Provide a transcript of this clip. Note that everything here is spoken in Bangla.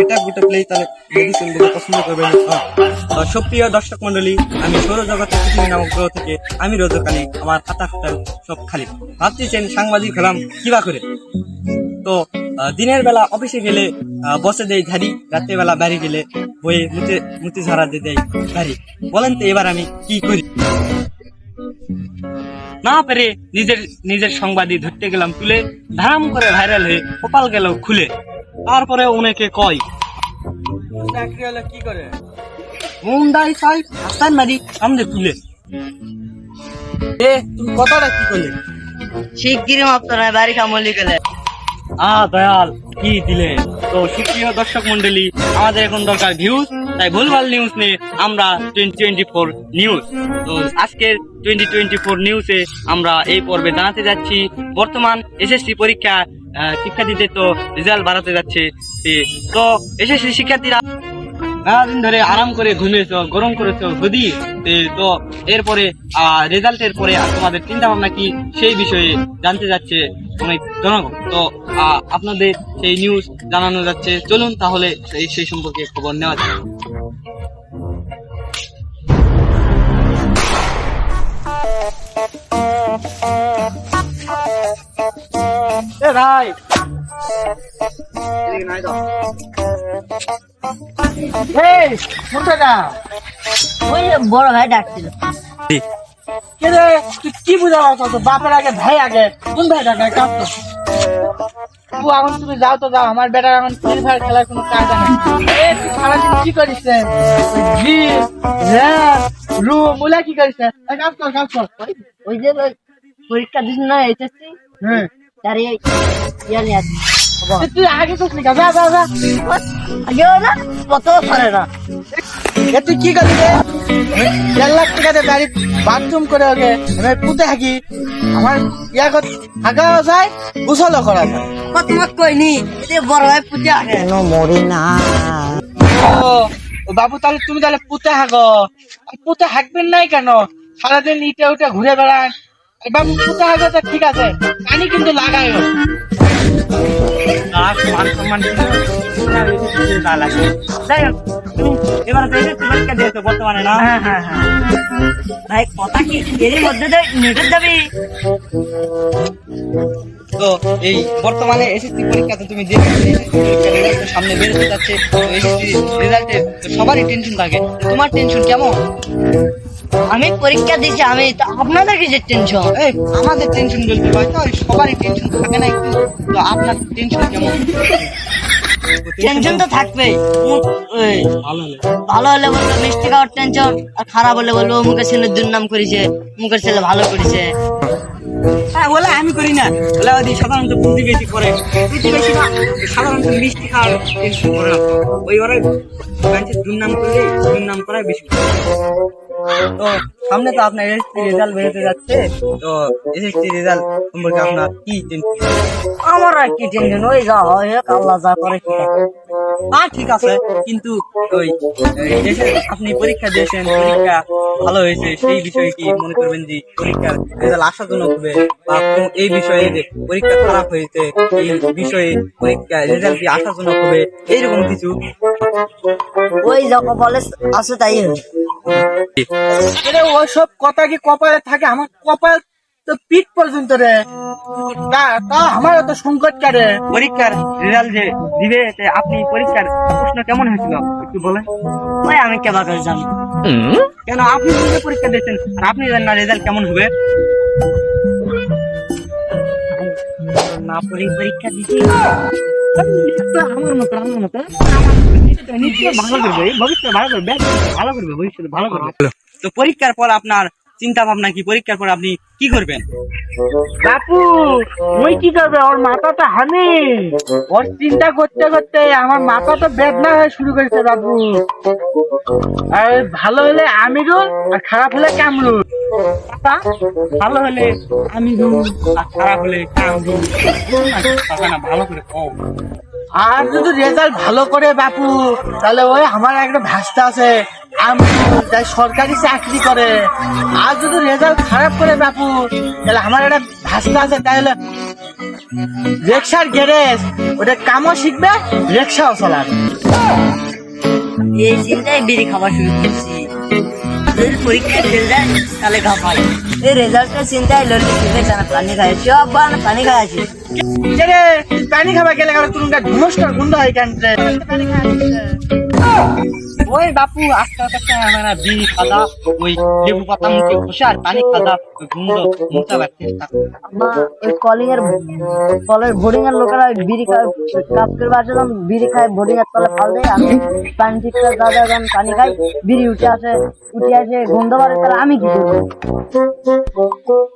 এটা প্লে তাহলে পছন্দ করবেন দর্শক মন্ডলী আমি সৌরজগতের পৃথিবী নামক গ্রহ থেকে আমি আমার সব খালি। ভাবতেছেন সাংবাদিক হলাম কিবা করে? তো দিনের বেলা অফিসে গেলে বসে দেয় ঝাড়ি বেলা বাড়ি গেলে বইয়ে মুতে, মুতি ঝাড়া দিয়ে দেয় ঝাড়ি বলেন তো এবার আমি কি করি? না পেরে নিজের নিজের সংবাদই ধরতে গেলাম, তুলে ধারাম করে ভাইরাল হয়ে কপাল গেল খুলে। তারপরে অনেকে কয় চাকরি হলে কি করে? মুন্ডাই চাই হাসান মারি সামনে তুলে। এ তুমি কথাটা কি করলে শিগগিরই মাত্র নয় বাড়ি কামলি গেলে আ দয়াল কি দিলে? তো সুপ্রিয় দর্শক মন্ডলী আমাদের এখন দরকার ভিউজ তাই ভুলভাল নিউজ নিয়ে আমরা টোয়েন্টি টোয়েন্টি ফোর নিউজ তো আজকের টোয়েন্টি টোয়েন্টি ফোর নিউজে আমরা এই পর্বে জানাতে যাচ্ছি। বর্তমান এসএসসি পরীক্ষা শিক্ষার্থীদের তো রেজাল্ট বাড়াতে যাচ্ছে। তো এসএসসি শিক্ষার্থীরা সারাদিন ধরে আরাম করে ঘুমিয়েছ, গরম করেছ, যদি তো এরপরে রেজাল্টের পরে তোমাদের চিন্তা ভাবনা কি সেই বিষয়ে জানতে যাচ্ছে অনেক জনগণ। তো আপনাদের সেই নিউজ জানানো যাচ্ছে। চলুন তাহলে সেই সম্পর্কে খবর নেওয়া যাক। নাই তো। এই কোথায় ওই বড় ভাই ডাকছিল। তুই কি বুঝা তো? বাপের আগে ভাই আগে। কোন ভাই ডাকে? কাজ তো? তু এখন তুমি যাও তো যাও। আমার বেটার এখন ফ্রি ফায়ার খেলার কোনো কাজ নেই। এ তুই সারাদিন কি করিস? জি মুলা কি করিস? রে এই কাজ কর কাজ কর। ওই যে পরীক্ষা দিস না এসএসসি হ্যাঁ। তার ইয়া আসি এ তুই আগে তো যা যা যা। যা না কত সরে না। এ তুই কি করলি রে? দেড় লাখ টাকা দিয়ে বাথরুম করে ওকে আমি পুঁতে হাঁকি আমার ইয়া কর হাঁকাও যায় গোসলও করা যায়। কত কইনি এই বড় ভাই পুজো আগে ও ও বাবু তাহলে তুমি তাহলে পুঁতে হাঁকো পুঁতে হাঁকবেন নাই কেন? সারাদিন ইটে উঠে ঘুরে বেড়ান বাবু হাঁকো তো ঠিক আছে পানি কিন্তু লাগাই আর মান সম্মান কিন্তু আর এই যে যা লাগে। যাই হোক, তুমি এবারে পরীক্ষা দিয়েছ বর্তমানে না? হ্যাঁ হ্যাঁ হ্যাঁ। ভাই কথা কি এর মধ্যে তো নেটের যাবি তো এই বর্তমানে এসএসসি পরীক্ষা তো তুমি সামনে বেরোতে যাচ্ছে তো এসএসসি রেজাল্টে সবারই টেনশন থাকে। তোমার টেনশন কেমন? আমি পরীক্ষা দিয়েছি আমি আপনাদের কিসের টেনশন এই আমাদের টেনশন বলতে হয় তো সবারই টেনশন থাকে না একটু। তো আপনার টেনশন কেমন? টেনশন তো এই, ভালো হলে বলব মিষ্টি খাওয়ার টেনশন আর খারাপ হলে বলব মুখের ছেলে দুর্নাম করেছে মুখের ছেলে ভালো করেছে। হ্যাঁ বলে আমি করি না। বলে ওই সাধারণত প্রতিবেশী করে। প্রতিবেশী না সাধারণত মিষ্টি খাওয়ার টেনশন করে ওই ওরা দুর্নাম করলে দুর্নাম করাই বেশি তো সামনে তো আপনার এসএসসি রেজাল্ট বেরোতে যাচ্ছে। তো এসএসসি রেজাল্ট সম্পর্কে আপনার কি টেনশন আমার আর কি টেনশন ওই যা হয় আল্লাহ যা করে কি হ্যাঁ ঠিক আছে কিন্তু ওই এই আপনি পরীক্ষা দিয়েছেন পরীক্ষা ভালো হয়েছে সেই বিষয়ে কি মনে করবেন যে পরীক্ষার রেজাল্ট আশাজনক হবে? বা এই বিষয়ে যে পরীক্ষা খারাপ হয়েছে এই বিষয়ে পরীক্ষা রেজাল্ট কি আশাজনক হবে? এইরকম কিছু। ওই যা কপালে আছে তাই ওইসব কথা কি কপালে থাকে? আমার কপাল তো পিঠ পর্যন্ত রে। তা তা আমার তো সংকট কারে? পরীক্ষার রেজাল্ট যে দিবে তে আপনি পরীক্ষার প্রশ্ন কেমন হয়েছিল? একটু বলেন। ওই আমি কেবা করে জানি। কেন? আপনি নিজে পরীক্ষা দিয়েছেন। আর আপনি জানেন না রেজাল্ট কেমন হবে? না পড়ে পরীক্ষা দিছি আমার মতো আমার মতো। ভালো করবে ভবিষ্যৎ ভালো করবে ভালো করবে ভবিষ্যৎ ভালো করবে। তো পরীক্ষার পর আপনার চিন্তা ভাবনা কি পরীক্ষার পর আপনি কি করবেন? বাপু ওই কি করবে? ওর মাথাটা হানি। ওর চিন্তা করতে করতে আমার মাথা তো বেদনা হয়ে শুরু করেছে বাবু আর ভালো হলে আমিরুল আর খারাপ হলে কামরুল। ভালো হলে আমি আর খারাপ হলে ভালো করে আর যদি রেজাল্ট ভালো করে বাপু তাহলে ওই আমার একটা ভাস্তা আছে। তাই সরকারি চাকরি করে। আর যদি রেজাল্ট খারাপ করে বাপু তাহলে আমার একটা ভাষা আছে তাহলে রিক্সার গ্যারেজ ওটা কামও শিখবে রিক্সাও চালাবে। এই চিন্তায় বিড়ি খাওয়া শুরু করছি। যদি যায় তাহলে ঘা পাই এই রেজাল্টের চিন্তায় লড়লি না পানি খাই সব বান পানি খাই আছি। রে পানি খাবা গেলে গেলে তুমি ধুমস্টার গুন্ড হয় কেন রে ওই বাপু আস্তে আস্তে আমরা বিড়ি খাদা ওই লেবু পাতা মুখে আর পানি খাদা মোচাবার চেষ্টা মা ওই কলিং এর কলের বোর্ডিং এর লোকেরা বিড়ি খায় কাজ করবে আসে তখন বিড়ি খায় বোর্ডিং এর তলে ফাল দেয় আমি পানি ঠিক করে দাদা যখন পানি খাই বিড়ি উঠে আসে উঠে আসে গন্ধ আমি কি করব